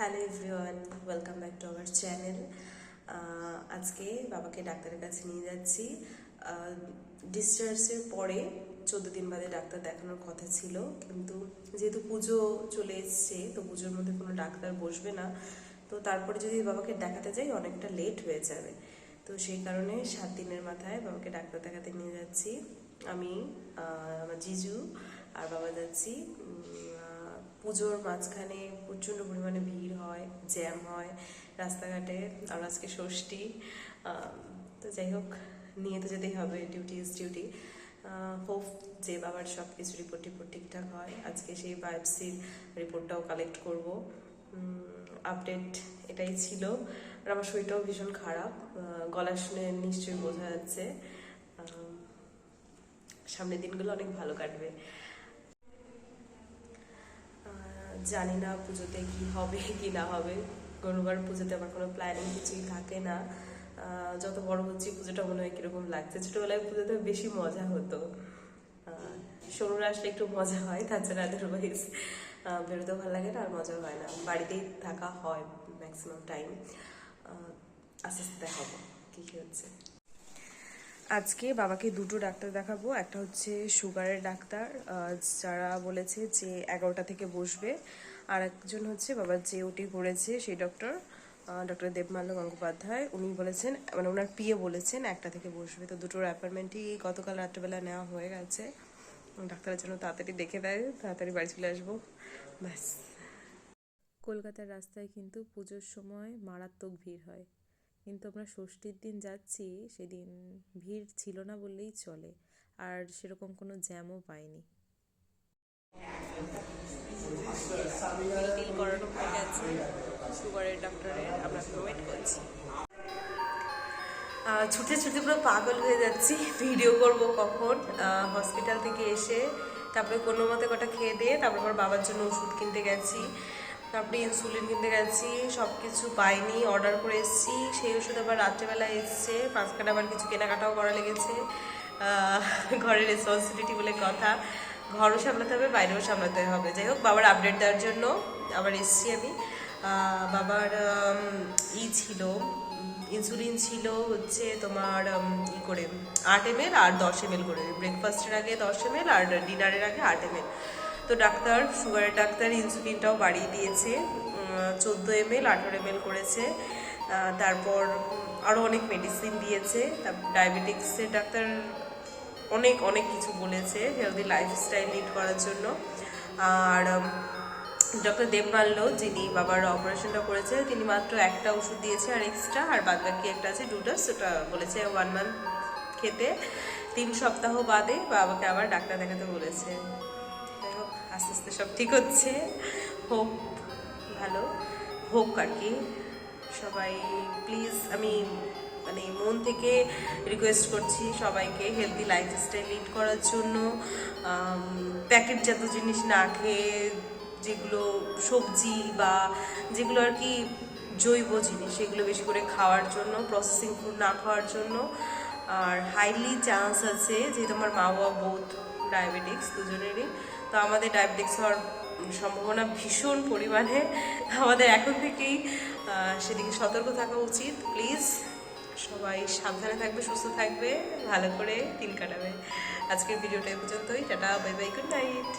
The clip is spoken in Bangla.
Hello everyone welcome back to our channel আজকে বাবাকে ডাক্তারের কাছে নিয়ে যাচ্ছি। ডিসচার্জের পরে চোদ্দ দিন বাদে ডাক্তার দেখানোর কথা ছিল, কিন্তু যেহেতু পুজো চলে এসছে, তো পুজোর মধ্যে কোনো ডাক্তার বসবে না। তো তারপরে যদি বাবাকে দেখাতে যাই, অনেকটা লেট হয়ে যাবে। তো সেই কারণে সাত দিনের মাথায় বাবাকে ডাক্তার দেখাতে নিয়ে যাচ্ছি। আমি আমার জিজু, আর বাবা যাচ্ছি। পুজোর মাঝখানে প্রচণ্ড পরিমাণে ভিড় হয়, জ্যাম হয় রাস্তাঘাটে। আর আজকে ষষ্ঠী তো যাই হোক, নিয়ে তো যেতেই হবে ডিউটি ইজ ডিউটি হোপ যে বাবার সব কিছু রিপোর্ট টিপোর্ট ঠিকঠাক হয়। আজকে সেই বায়োপসির রিপোর্টটাও কালেক্ট করব। আপডেট এটাই ছিল। আর আমার শরীরটাও ভীষণ খারাপ। গলা শুনে নিশ্চয়ই বোঝা যাচ্ছে। সামনের দিনগুলো অনেক ভালো কাটবে। জানি না পুজোতে কি হবে, কি না হবে। কোনোবার পুজোতে আমার কোনো প্ল্যানিং কিছুই থাকে না। যত বড় হচ্ছি পুজোটা মনে হয় কীরকম লাগছে। ছোটোবেলায় পুজোতে বেশি মজা হতো। সরুরা আসলে একটু মজা হয় তাছাড়া আদারওয়াইজ বেরোতেও ভালো লাগে না আর মজা হয় না। বাড়িতেই থাকা হয় ম্যাক্সিমাম টাইম আস্তে আস্তে দেখাবো কী কি হচ্ছে। আজকে বাবাকে দুটো ডাক্তার দেখাবো। একটা হচ্ছে সুগারের ডাক্তার যারা বলেছে যে এগারোটা থেকে বসবে। আর একজন হচ্ছে বাবার যে ওটি করেছে সেই ডক্টর ডক্টর দেবমাল্য গঙ্গোপাধ্যায়। উনি বলেছেন মানে ওনার পিএ বলেছেন, একটা থেকে বসবে। তো দুটোর অ্যাপয়েন্টমেন্টই গতকাল রাত্রেবেলা নেওয়া হয়ে গেছে। ডাক্তারের জন্য তাড়াতাড়ি দেখে দেয়, তাড়াতাড়ি বাড়ি চলে আসব। ব্যাস। কলকাতার রাস্তায় কিন্তু পুজোর সময় মারাত্মক ভিড় হয়। কিন্তু আমরা ষষ্ঠীর দিন যাচ্ছি সেদিন ভিড় ছিল না বললেই চলে। আর সেরকম কোনো জ্যামও পাইনি। করানো হয়ে গেছে। সুগারের ডক্টরের আমরা ওয়েট করছি। ছুটে ছুটে পুরো পাগল হয়ে যাচ্ছি। ভিডিও করব কখন। হসপিটাল থেকে এসে তারপরে কোনো মতে কটা খেয়ে দিয়ে তারপর আমার বাবার জন্য ওষুধ কিনতে গেছি। তারপরে ইনসুলিন কিনতে গেছি সব কিছু পাইনি অর্ডার করে এসেছি। সেই ওষুধ আবার রাত্রেবেলা এসছে মাঝখানে আবার কিছু কেনাকাটাও করা লেগেছে। ঘরের রেসপন্সিবিলিটি বলে কথা। ঘরও সামলাতে হবে, বাইরেও সামলাতে হবে। যাই হোক, বাবার আপডেট দেওয়ার জন্য আবার এসছি আমি। বাবার ই ছিল ইনসুলিন ছিল হচ্ছে তোমার ই করে, আট এম আর দশ এম এল করে। ব্রেকফাস্টের আগে দশ এম আর ডিনারের আগে আট এম তো ডাক্তার সুগারের ডাক্তার ইনসুলিনটাও বাড়িয়ে দিয়েছে চোদ্দ এম এল আঠারো এম করেছে তারপর আরও অনেক মেডিসিন দিয়েছে তারপর ডায়াবেটিক্সের ডাক্তার অনেক অনেক কিছু বলেছে হেলদি লাইফস্টাইল লিড করার জন্য। আর ডক্টর দেবমাল্য যিনি বাবার অপারেশনটা করেছে, তিনি মাত্র একটা ওষুধ দিয়েছে আর এক্সট্রা আর বাদ বাকি একটা আছে ডুটাস ওটা বলেছে ওয়ান মান্থ খেতে। তিন সপ্তাহ বাদে বাবাকে আবার ডাক্তার দেখাতে বলেছে। আস্তে আস্তে সব ঠিক হচ্ছে। হোক, ভালো। হোক আর কি। সবাই প্লিজ আমি মানে মন থেকে রিকোয়েস্ট করছি সবাইকে হেলদি লাইফস্টাইল লিড করার জন্য। প্যাকেটজাত জিনিস না খেয়ে যেগুলো সবজি বা যেগুলো আর কি জৈব জিনিস, সেগুলো বেশি করে খাওয়ার জন্য প্রসেসিং ফুড না খাওয়ার জন্য। আর হাইলি চান্স আছে যে তোমার মা বাবা বোধ ডায়াবেটিক্স দুজনেরই। তো আমাদের ডায়াবেটিক্স হওয়ার সম্ভাবনা ভীষণ পরিমাণে। আমাদের এখন থেকেই সেদিকে সতর্ক থাকা উচিত। প্লিজ, সবাই সাবধানে থাকবে, সুস্থ থাকবে, ভালো করে দিন কাটাবে। আজকের ভিডিওটা পর্যন্তই। Tata, bye bye, good night.